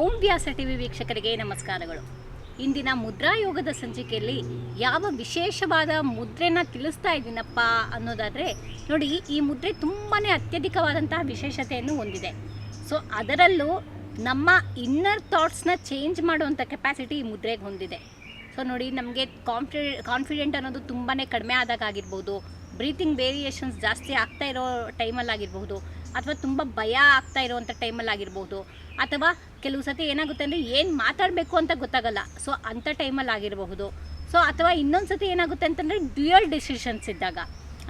ಓಂ ವ್ಯಾಸ TV ವೀಕ್ಷಕರಿಗೆ ನಮಸ್ಕಾರಗಳು. ಇಂದಿನ ಮುದ್ರಾ ಯೋಗದ ಸಂಚಿಕೆಯಲ್ಲಿ ಯಾವ ವಿಶೇಷವಾದ ಮುದ್ರೆನ ತಿಳಿಸ್ತಾ ಇದ್ದೀನಪ್ಪ ಅನ್ನೋದಾದರೆ ನೋಡಿ, ಈ ಮುದ್ರೆ ತುಂಬಾ ಅತ್ಯಧಿಕವಾದಂತಹ ವಿಶೇಷತೆಯನ್ನು ಹೊಂದಿದೆ. ಸೊ ಅದರಲ್ಲೂ ನಮ್ಮ ಇನ್ನರ್ ಥಾಟ್ಸ್ನ ಚೇಂಜ್ ಮಾಡುವಂಥ ಕೆಪಾಸಿಟಿ ಈ ಮುದ್ರೆಗೆ ಹೊಂದಿದೆ. ಸೊ ನೋಡಿ, ನಮಗೆ ಕಾನ್ಫಿ ಕಾನ್ಫಿಡೆಂಟ್ ಅನ್ನೋದು ತುಂಬಾ ಕಡಿಮೆ ಆದಾಗ ಆಗಿರ್ಬೋದು ಬ್ರೀತಿಂಗ್ ವೇರಿಯೇಷನ್ಸ್ ಜಾಸ್ತಿ ಆಗ್ತಾ ಇರೋ ಟೈಮಲ್ಲಿ ಆಗಿರ್ಬೋದು ಅಥವಾ ತುಂಬ ಭಯ ಆಗ್ತಾ ಇರೋವಂಥ ಟೈಮಲ್ಲಿ ಆಗಿರ್ಬೋದು ಅಥವಾ ಕೆಲವು ಸತಿ ಏನಾಗುತ್ತೆ ಅಂದರೆ ಏನು ಮಾತಾಡಬೇಕು ಅಂತ ಗೊತ್ತಾಗಲ್ಲ. ಸೊ ಅಂಥ ಟೈಮಲ್ಲಿ ಆಗಿರಬಹುದು. ಸೊ ಅಥವಾ ಇನ್ನೊಂದು ಸತಿ ಏನಾಗುತ್ತೆ ಅಂತಂದರೆ ಡ್ಯುಯಲ್ ಡಿಸಿಷನ್ಸ್ ಇದ್ದಾಗ.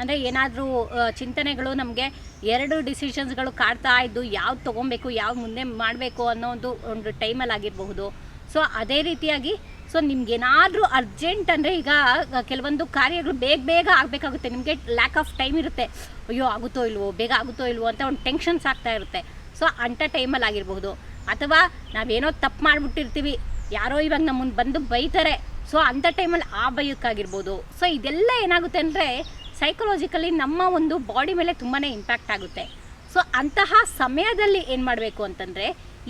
ಅಂದರೆ ಏನಾದರೂ ಚಿಂತನೆಗಳು ನಮಗೆ ಎರಡು ಡಿಸಿಷನ್ಸ್ಗಳು ಕಾಡ್ತಾ ಇದ್ದು ಯಾವ್ದು ತೊಗೊಬೇಕು, ಯಾವ್ದು ಮುಂದೆ ಮಾಡಬೇಕು ಅನ್ನೋ ಒಂದು ಒಂದು ಟೈಮಲ್ಲಿ ಆಗಿರಬಹುದು. ಸೊ ಅದೇ ರೀತಿಯಾಗಿ ಸೊ ನಿಮ್ಗೇನಾದರೂ ಅರ್ಜೆಂಟ್ ಅಂದರೆ ಈಗ ಕೆಲವೊಂದು ಕಾರ್ಯಗಳು ಬೇಗ ಬೇಗ ಆಗಬೇಕಾಗುತ್ತೆ. ನಿಮಗೆ ಲ್ಯಾಕ್ ಆಫ್ ಟೈಮ್ ಇರುತ್ತೆ. ಅಯ್ಯೋ, ಆಗುತ್ತೋ ಇಲ್ವೋ, ಬೇಗ ಆಗುತ್ತೋ ಇಲ್ವೋ ಅಂತ ಒಂದು ಟೆನ್ಷನ್ಸ್ ಆಗ್ತಾ ಇರುತ್ತೆ. ಸೊ ಅಂಥ ಟೈಮಲ್ಲಿ ಆಗಿರಬಹುದು. ಅಥವಾ ನಾವೇನೋ ತಪ್ಪು ಮಾಡಿಬಿಟ್ಟಿರ್ತೀವಿ. ಯಾರೋ ಇವಾಗ ನಮ್ಮ ಮುಂದೆ ಬಂದು ಬೈತಾರೆ. ಸೊ ಅಂಥ ಟೈಮಲ್ಲಿ ಆ ಬೈಯಕ್ಕಾಗಿರ್ಬೋದು. ಸೊ ಇದೆಲ್ಲ ಏನಾಗುತ್ತೆ ಅಂದರೆ ಸೈಕಲಾಜಿಕಲಿ ನಮ್ಮ ಒಂದು ಬಾಡಿ ಮೇಲೆ ತುಂಬಾ ಇಂಪ್ಯಾಕ್ಟ್ ಆಗುತ್ತೆ. ಸೊ ಅಂತಹ ಸಮಯದಲ್ಲಿ ಏನು ಮಾಡಬೇಕು ಅಂತಂದರೆ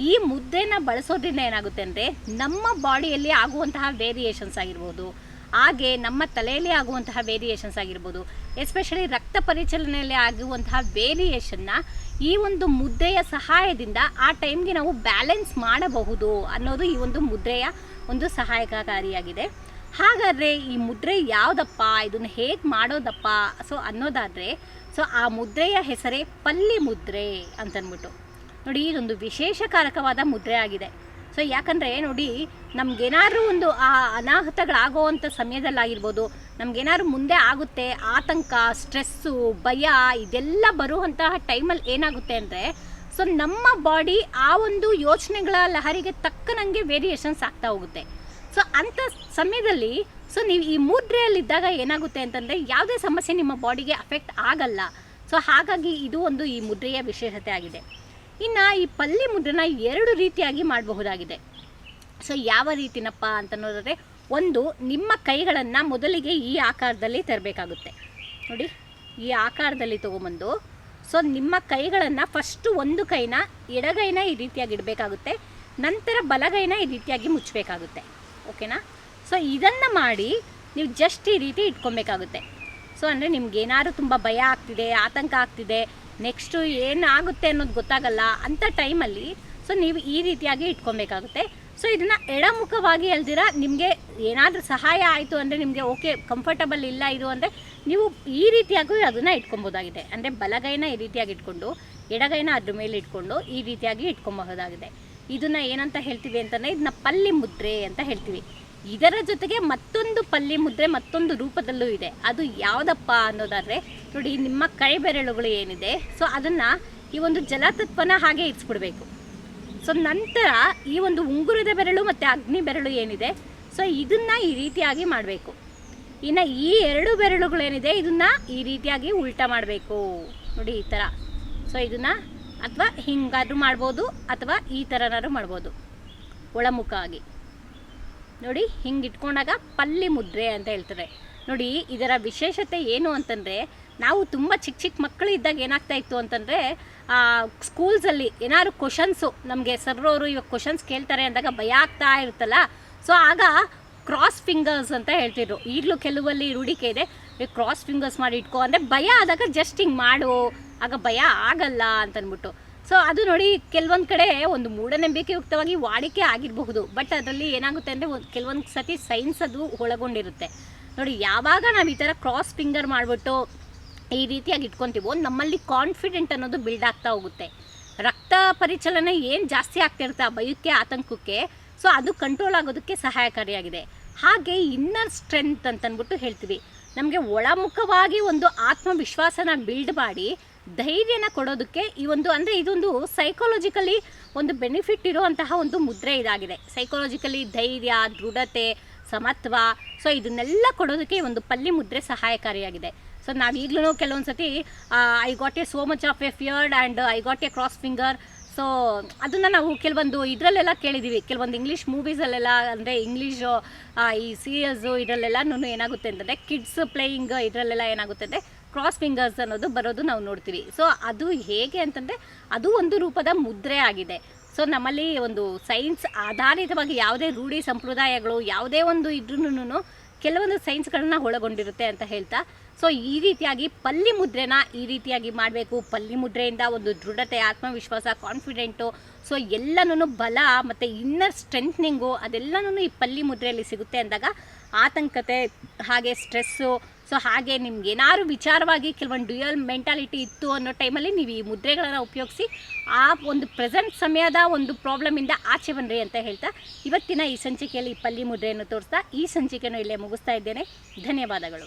ಈ ಮುದ್ದೆನ ಬಳಸೋದ್ರಿಂದ ಏನಾಗುತ್ತೆ ಅಂದರೆ ನಮ್ಮ ಬಾಡಿಯಲ್ಲಿ ಆಗುವಂತಹ ವೇರಿಯೇಷನ್ಸ್ ಆಗಿರ್ಬೋದು. ಹಾಗೆ ನಮ್ಮ ತಲೆಯಲ್ಲಿ ಆಗುವಂತಹ ವೇರಿಯೇಷನ್ಸ್ ಆಗಿರ್ಬೋದು ಎಸ್ಪೆಷಲಿ ರಕ್ತ ಪರಿಚಲನೆಯಲ್ಲಿ ಆಗುವಂತಹ ವೇರಿಯೇಷನ್ನ ಈ ಒಂದು ಮುದ್ರೆಯ ಸಹಾಯದಿಂದ ಆ ಟೈಮ್ಗೆ ನಾವು ಬ್ಯಾಲೆನ್ಸ್ ಮಾಡಬಹುದು ಅನ್ನೋದು ಈ ಒಂದು ಮುದ್ರೆಯ ಒಂದು ಸಹಾಯಕಕಾರಿಯಾಗಿದೆ. ಹಾಗಾದರೆ ಈ ಮುದ್ರೆ ಯಾವುದಪ್ಪ? ಇದನ್ನು ಹೇಗೆ ಮಾಡೋದಪ್ಪ? ಸೊ ಅನ್ನೋದಾದರೆ ಸೊ ಆ ಮುದ್ರೆಯ ಹೆಸರೇ ಪಲ್ಲಿ ಮುದ್ರೆ ಅಂತನ್ಬಿಟ್ಟು. ನೋಡಿ, ಇದೊಂದು ವಿಶೇಷಕಾರಕವಾದ ಮುದ್ರೆ ಆಗಿದೆ. ಸೊ ಯಾಕಂದರೆ ನೋಡಿ, ನಮಗೇನಾದ್ರೂ ಒಂದು, ಆ ಅನಾಹುತಗಳಾಗೋವಂಥ ಸಮಯದಲ್ಲಾಗಿರ್ಬೋದು, ನಮಗೇನಾದ್ರು ಮುಂದೆ ಆಗುತ್ತೆ, ಆತಂಕ, ಸ್ಟ್ರೆಸ್ಸು, ಭಯ, ಇದೆಲ್ಲ ಬರುವಂತಹ ಟೈಮಲ್ಲಿ ಏನಾಗುತ್ತೆ ಅಂದರೆ, ಸೊ, ನಮ್ಮ ಬಾಡಿ ಆ ಒಂದು ಯೋಚನೆಗಳ ಲಹರಿಗೆ ತಕ್ಕನಂಗೆ ವೇರಿಯೇಷನ್ಸ್ ಆಗ್ತಾ ಹೋಗುತ್ತೆ. ಸೊ ಅಂಥ ಸಮಯದಲ್ಲಿ, ಸೊ, ನೀವು ಈ ಮುದ್ರೆಯಲ್ಲಿದ್ದಾಗ ಏನಾಗುತ್ತೆ ಅಂತಂದರೆ, ಯಾವುದೇ ಸಮಸ್ಯೆ ನಿಮ್ಮ ಬಾಡಿಗೆ ಅಫೆಕ್ಟ್ ಆಗಲ್ಲ. ಸೊ ಹಾಗಾಗಿ ಇದು ಒಂದು ಈ ಮುದ್ರೆಯ ವಿಶೇಷತೆ ಆಗಿದೆ. ಇನ್ನು ಈ ಪಲ್ಲಿ ಮುದ್ರೆನ ಎರಡು ರೀತಿಯಾಗಿ ಮಾಡಬಹುದಾಗಿದೆ. ಸೊ ಯಾವ ರೀತಿನಪ್ಪ ಅಂತನ್ನೋದಾದರೆ, ಒಂದು ನಿಮ್ಮ ಕೈಗಳನ್ನು ಮೊದಲಿಗೆ ಈ ಆಕಾರದಲ್ಲಿ ತರಬೇಕಾಗುತ್ತೆ. ನೋಡಿ, ಈ ಆಕಾರದಲ್ಲಿ ತೊಗೊಂಬಂದು, ಸೊ ನಿಮ್ಮ ಕೈಗಳನ್ನು ಫಸ್ಟು ಒಂದು ಕೈನ ಎಡಗೈನ ಈ ರೀತಿಯಾಗಿ ಇಡಬೇಕಾಗುತ್ತೆ, ನಂತರ ಬಲಗೈನ ಈ ರೀತಿಯಾಗಿ ಮುಚ್ಚಬೇಕಾಗುತ್ತೆ. ಓಕೆನಾ? ಸೊ ಇದನ್ನು ಮಾಡಿ ನೀವು ಜಸ್ಟ್ ಈ ರೀತಿ ಇಟ್ಕೊಬೇಕಾಗುತ್ತೆ. ಸೊ ಅಂದರೆ ನಿಮ್ಗೆ ಏನಾದ್ರು ತುಂಬ ಭಯ ಆಗ್ತಿದೆ, ಆತಂಕ ಆಗ್ತಿದೆ ನೆಕ್ಸ್ಟು ಏನಾಗುತ್ತೆ ಅನ್ನೋದು ಗೊತ್ತಾಗಲ್ಲ ಅಂಥ ಟೈಮಲ್ಲಿ ಸೊ ನೀವು ಈ ರೀತಿಯಾಗಿ ಇಟ್ಕೊಬೇಕಾಗುತ್ತೆ. ಸೊ ಇದನ್ನು ಎಡಮುಖವಾಗಿ ಅಲ್ದಿರ ನಿಮಗೆ ಏನಾದರೂ ಸಹಾಯ ಆಯಿತು ಅಂದರೆ ನಿಮಗೆ ಓಕೆ, ಕಂಫರ್ಟಬಲ್ ಇಲ್ಲ ಇದು ಅಂದರೆ ನೀವು ಈ ರೀತಿಯಾಗೂ ಅದನ್ನು ಇಟ್ಕೊಬೋದಾಗಿದೆ. ಅಂದರೆ ಬಲಗೈನ ಈ ರೀತಿಯಾಗಿ ಇಟ್ಕೊಂಡು, ಎಡಗೈನ ಅದ್ರ ಮೇಲೆ ಇಟ್ಕೊಂಡು ಈ ರೀತಿಯಾಗಿ ಇಟ್ಕೊಬಹುದಾಗಿದೆ. ಇದನ್ನು ಏನಂತ ಹೇಳ್ತೀವಿ ಅಂತಂದರೆ, ಇದನ್ನ ಪಲ್ಲಿ ಮುದ್ರೆ ಅಂತ ಹೇಳ್ತೀವಿ. ಇದರ ಜೊತೆಗೆ ಮತ್ತೊಂದು ಪಲ್ಲಿ ಮುದ್ರೆ ಮತ್ತೊಂದು ರೂಪದಲ್ಲೂ ಇದೆ. ಅದು ಯಾವುದಪ್ಪ ಅನ್ನೋದಾದರೆ ನೋಡಿ, ನಿಮ್ಮ ಕೈ ಬೆರಳುಗಳು ಏನಿದೆ, ಸೊ ಅದನ್ನು ಈ ಒಂದು ಜಲತತ್ವನ ಹಾಗೆ ಇರಿಸ್ಬಿಡ್ಬೇಕು. ಸೊ ನಂತರ ಈ ಒಂದು ಉಂಗುರದ ಬೆರಳು ಮತ್ತು ಅಗ್ನಿ ಬೆರಳು ಏನಿದೆ, ಸೊ ಇದನ್ನು ಈ ರೀತಿಯಾಗಿ ಮಾಡಬೇಕು. ಇನ್ನು ಈ ಎರಡು ಬೆರಳುಗಳೇನಿದೆ, ಇದನ್ನು ಈ ರೀತಿಯಾಗಿ ಉಲ್ಟಾ ಮಾಡಬೇಕು. ನೋಡಿ, ಈ ಥರ ಸೊ ಇದನ್ನು ಅಥವಾ ಹಿಂಗಾದ್ರೂ ಮಾಡ್ಬೋದು, ಅಥವಾ ಈ ಥರನಾದ್ರೂ ಮಾಡ್ಬೋದು. ಒಳಮುಖ ಆಗಿ ನೋಡಿ, ಹಿಂಗೆ ಇಟ್ಕೊಂಡಾಗ ಪಲ್ಲಿ ಮುದ್ರೆ ಅಂತ ಹೇಳ್ತಾರೆ. ನೋಡಿ, ಇದರ ವಿಶೇಷತೆ ಏನು ಅಂತಂದರೆ, ನಾವು ತುಂಬ ಚಿಕ್ಕ ಚಿಕ್ಕ ಮಕ್ಕಳು ಇದ್ದಾಗ ಏನಾಗ್ತಾ ಇತ್ತು ಅಂತಂದರೆ ಸ್ಕೂಲ್ಸಲ್ಲಿ ಏನಾದ್ರು ಕ್ವಶನ್ಸು ನಮಗೆ ಸರ್ರೋರು ಇವಾಗ ಕ್ವಶನ್ಸ್ ಕೇಳ್ತಾರೆ ಅಂದಾಗ ಭಯ ಆಗ್ತಾ ಇರುತ್ತಲ್ಲ? ಸೊ ಆಗ ಕ್ರಾಸ್ ಫಿಂಗರ್ಸ್ ಅಂತ ಹೇಳ್ತಿದ್ರು. ಈಗಲೂ ಕೆಲವಲ್ಲಿ ರೂಢಿಕೆ ಇದೆ. ಕ್ರಾಸ್ ಫಿಂಗರ್ಸ್ ಮಾಡಿ ಇಟ್ಕೋ ಅಂದರೆ ಭಯ ಆದಾಗ ಜಸ್ಟ್ ಹಿಂಗೆ ಮಾಡು. ಆಗ ಭಯ ಆಗಲ್ಲ ಅಂತನ್ಬಿಟ್ಟು. ಸೊ ಅದು ನೋಡಿ ಕೆಲವೊಂದು ಕಡೆ ಒಂದು ಮೂಢನಂಬಿಕೆಯುಕ್ತವಾಗಿ ವಾಡಿಕೆ ಆಗಿರಬಹುದು. ಬಟ್ ಅದರಲ್ಲಿ ಏನಾಗುತ್ತೆ ಅಂದರೆ ಒಂದು ಕೆಲವೊಂದು ಸತಿ ಸೈನ್ಸ್ ಅದು ಒಳಗೊಂಡಿರುತ್ತೆ. ನೋಡಿ, ಯಾವಾಗ ನಾವು ಈ ಥರ ಕ್ರಾಸ್ ಫಿಂಗರ್ ಮಾಡಿಬಿಟ್ಟು ಈ ರೀತಿಯಾಗಿ ಇಟ್ಕೊತೀವೋ, ನಮ್ಮಲ್ಲಿ ಕಾನ್ಫಿಡೆಂಟ್ ಅನ್ನೋದು ಬಿಲ್ಡ್ ಆಗ್ತಾ ಹೋಗುತ್ತೆ. ರಕ್ತ ಪರಿಚಲನೆ ಏನು ಜಾಸ್ತಿ ಆಗ್ತಿರುತ್ತೆ ಆ ಭಯಕ್ಕೆ, ಆತಂಕಕ್ಕೆ ಸೊ ಅದು ಕಂಟ್ರೋಲ್ ಆಗೋದಕ್ಕೆ ಸಹಾಯಕಾರಿಯಾಗಿದೆ. ಹಾಗೆ ಇನ್ನರ್ ಸ್ಟ್ರೆಂತ್ ಅಂತಂದ್ಬಿಟ್ಟು ಹೇಳ್ತೀವಿ. ನಮಗೆ ಒಳಮುಖವಾಗಿ ಒಂದು ಆತ್ಮವಿಶ್ವಾಸನ ಬಿಲ್ಡ್ ಮಾಡಿ ಧೈರ್ಯನ ಕೊಡೋದಕ್ಕೆ ಈ ಒಂದು, ಅಂದರೆ ಇದೊಂದು ಸೈಕಾಲಜಿಕಲಿ ಒಂದು ಬೆನಿಫಿಟ್ ಇರುವಂತಹ ಒಂದು ಮುದ್ರೆ ಇದಾಗಿದೆ. ಸೈಕಾಲಜಿಕಲಿ ಧೈರ್ಯ, ದೃಢತೆ, ಸಮತ್ವ ಸೊ ಇದನ್ನೆಲ್ಲ ಕೊಡೋದಕ್ಕೆ ಒಂದು ಪಲ್ಲಿ ಮುದ್ರೆ ಸಹಾಯಕಾರಿಯಾಗಿದೆ. ಸೊ ನಾವು ಈಗಲೂ ಕೆಲವೊಂದು ಸತಿ I got a so much of a feared and I got a cross finger so ಅದನ್ನು ನಾವು ಕೆಲವೊಂದು ಇದರಲ್ಲೆಲ್ಲ ಕೇಳಿದ್ದೀವಿ ಕೆಲವೊಂದು ಇಂಗ್ಲೀಷ್ ಮೂವೀಸಲ್ಲೆಲ್ಲ ಅಂದರೆ ಇಂಗ್ಲೀಷು ಈ ಸೀರಿಯಲ್ಸು ಇದರಲ್ಲೆಲ್ಲನೂ ಏನಾಗುತ್ತೆ ಅಂತಂದರೆ ಕಿಡ್ಸ್ ಪ್ಲೇಯಿಂಗ್ ಇದರಲ್ಲೆಲ್ಲ ಏನಾಗುತ್ತೆ ಅಂದರೆ ಕ್ರಾಸ್ ಫಿಂಗರ್ಸ್ ಅನ್ನೋದು ಬರೋದು ನಾವು ನೋಡ್ತೀವಿ. ಸೊ ಅದು ಹೇಗೆ ಅಂತಂದರೆ, ಅದು ಒಂದು ರೂಪದ ಮುದ್ರೆ ಆಗಿದೆ. ಸೊ ನಮ್ಮಲ್ಲಿ ಒಂದು ಸೈನ್ಸ್ ಆಧಾರಿತವಾಗಿ ಯಾವುದೇ ರೂಢಿ ಸಂಪ್ರದಾಯಗಳು, ಯಾವುದೇ ಒಂದು ಇದ್ರೂ ಕೆಲವೊಂದು ಸೈನ್ಸ್ಗಳನ್ನ ಒಳಗೊಂಡಿರುತ್ತೆ ಅಂತ ಹೇಳ್ತಾ. ಸೊ ಈ ರೀತಿಯಾಗಿ ಪಲ್ಲಿ ಮುದ್ರೆನ ಈ ರೀತಿಯಾಗಿ ಮಾಡಬೇಕು. ಪಲ್ಲಿ ಮುದ್ರೆಯಿಂದ ಒಂದು ದೃಢತೆ, ಆತ್ಮವಿಶ್ವಾಸ ಕಾನ್ಫಿಡೆಂಟು ಸೊ ಎಲ್ಲನೂ ಬಲ ಮತ್ತು ಇನ್ನರ್ ಸ್ಟ್ರೆಂತ್ನಿಂಗು ಅದೆಲ್ಲನೂ ಈ ಪಲ್ಲಿ ಮುದ್ರೆಯಲ್ಲಿ ಸಿಗುತ್ತೆ ಅಂದಾಗ ಆತಂಕತೆ, ಹಾಗೆ ಸ್ಟ್ರೆಸ್ಸು ಸೊ ಹಾಗೆ ನಿಮ್ಗೆ ಏನಾದ್ರು ವಿಚಾರವಾಗಿ ಕೆಲವೊಂದು ಡ್ಯುಯಲ್ ಮೆಂಟಾಲಿಟಿ ಇತ್ತು ಅನ್ನೋ ಟೈಮಲ್ಲಿ ನೀವು ಈ ಮುದ್ರೆಗಳನ್ನು ಉಪಯೋಗಿಸಿ ಆ ಒಂದು ಪ್ರೆಸೆಂಟ್ ಸಮಯದ ಒಂದು ಪ್ರಾಬ್ಲಮಿಂದ ಆಚೆ ಬನ್ನಿರಿ ಅಂತ ಹೇಳ್ತಾ ಇವತ್ತಿನ ಈ ಸಂಚಿಕೆಯಲ್ಲಿ ಈ ಪಲ್ಲಿ ಮುದ್ರೆಯನ್ನು ತೋರಿಸ್ತಾ ಈ ಸಂಚಿಕೆಯನ್ನು ಇಲ್ಲೇ ಮುಗಿಸ್ತಾ ಇದ್ದೇನೆ. ಧನ್ಯವಾದಗಳು.